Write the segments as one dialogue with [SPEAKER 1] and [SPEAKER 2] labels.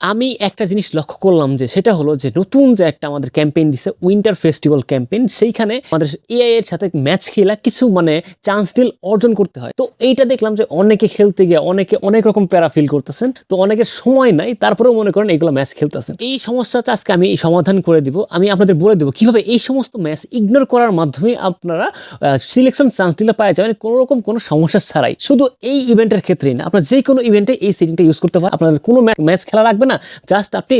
[SPEAKER 1] আমি একটা জিনিস লক্ষ্য করলাম যে সেটা হলো যে নতুন যে একটা আমাদের ক্যাম্পেইন দিছে উইন্টার ফেস্টিভ্যাল ক্যাম্পেইন সেইখানে আমাদের এআই এর সাথে ম্যাচ খেলা কিছু মানে চান্স ডিল অর্জন করতে হয়। তো এইটা দেখলাম যে অনেকে খেলতে গিয়ে অনেকে অনেক রকম প্যারা ফিল করতেছেন, তো অনেকের সময় নাই, তারপরেও মনে করেন এগুলো ম্যাচ খেলতেছেন। এই সমস্যাটা আজকে আমি সমাধান করে দিব। আমি আপনাদের বলে দেবো কীভাবে এই সমস্ত ম্যাচ ইগনোর করার মাধ্যমে আপনারা সিলেকশন চান্স ডিলে পাওয়া যাবেন কোনো রকম কোনো সমস্যা ছাড়াই। শুধু এই ইভেন্টের ক্ষেত্রেই না, আপনার যে কোনো ইভেন্টে এই সেটিংটা ইউজ করতে পারেন। আপনাদের কোনো ম্যাচ খেলা লাগবে না? জাস্ট আপনি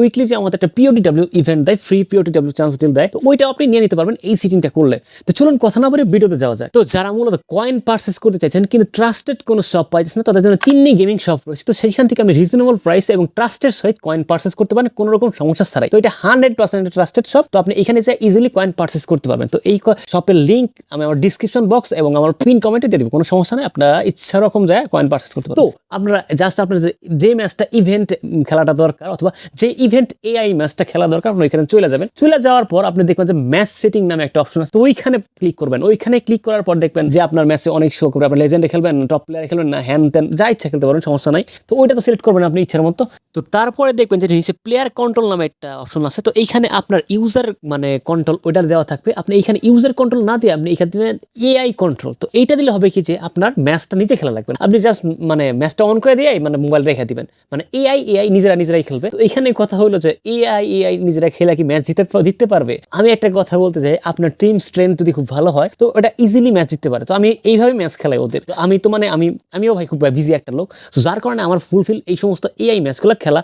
[SPEAKER 1] উইকলি যে আমাদের একটা পিওডিডাব্লিউ ইভেন্ট দেয় ফ্রি পিওডিডাব্লিউ চান্স ডিল দেয়, তো ওইটা আপনি নিয়ে নিতে পারবেন এই সিটিংটা করলে। তো চলুন কথা না বলে ভিডিওতে যাওয়া যায় তো যারা মূলত কয়েন পার্সেস করতে চাইছেন, কিন্তু ট্রাস্টেড কোনো শপ পাইছেন না, তাদের জন্য তিন্নি গেমিং শপ রয়েছে। তো সেইখান থেকে আপনি রিজনেবল প্রাইস এবং ট্রাস্টের সহিত কয়েন পার্সেস করতে পারেন, কোনো রকম সমস্যা ছাড়াই। তো এটা হান্ড্রেড পার্সেন্ট ট্রাস্টেড শপ তো আপনি এখানে যা ইজিলি কয়েন পার্সেস করতে পারবেন। তো এই শপের লিঙ্ক আমি আমার ডিসক্রিপশন বক্স এবং আমার পিন কমেন্টে দিয়ে দেবো। কোনো সমস্যা নেই, আপনারা ইচ্ছা রকম যায় কয়েন পার্সেস করতে পারেন তো আপনারা জাস্ট আপনার যে ম্যাচটা ইভেন্ট খেলাটা দরকার অথবা যে ইভেন্ট এআই ম্যাচটা খেলা দরকার আপনি এখানে চলে যাবেন। চলে যাওয়ার পর আপনি দেখবেন যে ম্যাচ সেটিং নামে একটা অপশন আছে। ওইখানে ক্লিক করবেন। ওইখানে ক্লিক করার পর দেখবেন যে আপনার ম্যাচে অনেক শো করবে। আপনি লেজেন্ডে খেলবেন টপ প্লেয়ারে খেলবেন, না হ্যান ত্যান যা ইচ্ছা খেলতে পারেন সমস্যা নাই। তো ওইটা তো সিলেক্ট করবেন আপনি ইচ্ছার মতো। তো তারপরে দেখবেন যে নিচে প্লেয়ার কন্ট্রোল নামে একটা অপশন আছে। তো এইখানে আপনার ইউজার মানে কন্ট্রোল ওইটা দেওয়া থাকবে। আপনি এইখানে ইউজার কন্ট্রোল না দিয়ে আপনি এখানে দিবেন এআই কন্ট্রোল তো এইটা দিলে হবে কি যে আপনার ম্যাচটা নিজে খেলা লাগবে আপনি জাস্ট মানে ম্যাচটা অন করে দিয়ে মানে মোবাইল রেখে দিবেন। মানে এআই এআই নিজেরা নিজেরাই খেলবে। তো এখানে কথা হলো যে এআই এআই নিজেরা খেলা কি ম্যাচ জিতে জিততে পারবে? আমি একটা কথা বলতে চাই, আপনার টিম স্ট্রেংথ যদি খুব ভালো হয়, তো ওটা ইজিলি ম্যাচ জিততে পারে। তো আমি এইভাবে ম্যাচ খেলাই ওদের। আমি তো মানে আমি আমিও ভাই খুব বিজি একটা লোক। যার কারণে আমার ফুলফিল এই সমস্ত এআই ম্যাচগুলো খেলা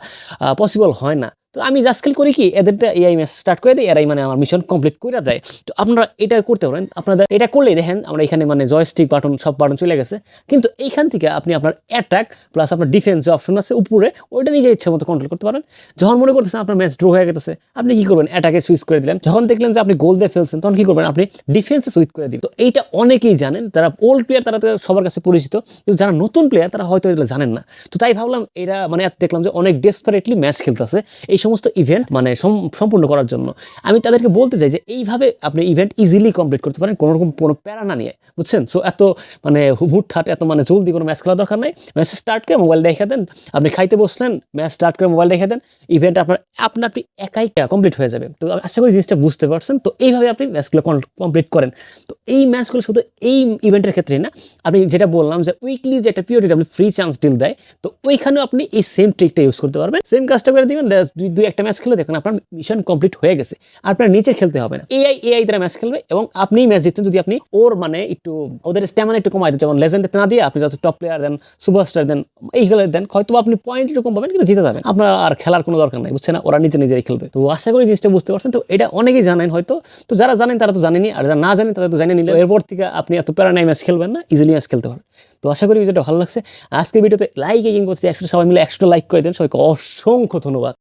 [SPEAKER 1] পসিবল হয় না। তো আমি জাস্ট খালি করি কি এদেরটা এআই ম্যাচ স্টার্ট করে দিই, এরাই মানে আমার মিশন কমপ্লিট করে যায়। তো আপনারা এটা করতে পারেন, আপনাদের এটা করলেই দেখেন, আমরা এখানে মানে জয়স্টিক বাটন সব বাটন চলে গেছে। কিন্তু এইখান থেকে আপনি আপনার অ্যাটাক প্লাস আপনার ডিফেন্স যে অপশন আছে উপরে, ওইটা নিজের ইচ্ছা মতো কন্ট্রোল করতে পারেন। যখন মনে করতেছেন আপনার ম্যাচ ড্র হয়ে গেছে আপনি কি করবেন? অ্যাটাকে সুইচ করে দিলেন। যখন দেখলেন যে আপনি গোল দিয়ে ফেলছেন, তখন কি করবেন? আপনি ডিফেন্সে সুইচ করে দিবেন। তো এইটা অনেকেই জানেন, যারা ওল্ড প্লেয়ার তারা সবার কাছে পরিচিত, কিন্তু যারা নতুন প্লেয়ার তারা হয়তো এগুলো জানেন না। তো তাই ভাবলাম, এরা মানে দেখলাম যে অনেক ডেসপারেটলি ম্যাচ খেলতেছে। এই সমস্ত ইভেন্ট মানে সম্পূর্ণ করার জন্য। আমি তাদেরকে বলতে চাই যে, এইভাবে আপনি ইভেন্ট ইজিলি কমপ্লিট করতে পারেন, কোনো রকম কোনো প্যারা না নিয়ে, বুঝছেন? সো এত মানে হুটহাট, এত মানে জলদি কোনো ম্যাচ খেলা দরকার নাই। ম্যাচ স্টার্ট করে মোবাইল রেখে দেন, আপনি খাইতে বসলেন ম্যাচ স্টার্ট করে মোবাইল রেখে দেন ইভেন্ট আপনার আপনা আপনি একাই কমপ্লিট হয়ে যাবে। তো আশা করি জিনিসটা বুঝতে পারছেন। তো এইভাবে আপনি ম্যাচগুলো কমপ্লিট করেন। তো এই ম্যাচগুলো শুধু এই ইভেন্টের ক্ষেত্রে না, আপনি যেটা বললাম যে উইকলি যে একটা পিওরিটি আপনি ফ্রি চান্স ডিল দেয়, তো ওইখানেও আপনি এই সেম ট্রিকটা ইউজ করতে পারবেন। সেম কাজটা করে দিবেন দুই দুই একটা ম্যাচ খেলে দেখুন আপনার মিশন কমপ্লিট হয়ে গেছে। আপনার নিচে খেলতে হবে না। এআই এআই দ্বারা ম্যাচ খেলবে এবং আপনিই ম্যাচ জিততেন যদি আপনি ওর মানে একটু ওদের স্ট্যামিনা একটু কমাই দেন। যেমন লেজেন্ড না দিয়ে আপনি যত টপ প্লেয়ার দেন সুপারস্টার দেন এইগুলো দেন হয়তো আপনি পয়েন্ট একটু কম পাবেন কিন্তু জিতে যাবেন। আপনার আর খেলার কোনো দরকার নাই, বুঝছেন না? ওরা নিজে নিজেই খেলবে। তো আশা করি জিনিসটা বুঝতে পারছেন। তো এটা অনেকেই জানেন হয়তো। তো যারা জানেন তারা তো জানেনি, আর যারা না জানেন তারা তো জানে নিলে এরপর থেকে আপনি এত প্যারা নাই ম্যাচ খেলবেন না ইজিলি ম্যাচ খেলতে পারবেন। তো আশা করি ভিডিওটা ভালো লাগছে। আজকের ভিডিওতে লাইক এগিং করছি একশো সবাই মিলে একশো লাইক করে দেন। সবাইকে অসংখ্য ধন্যবাদ।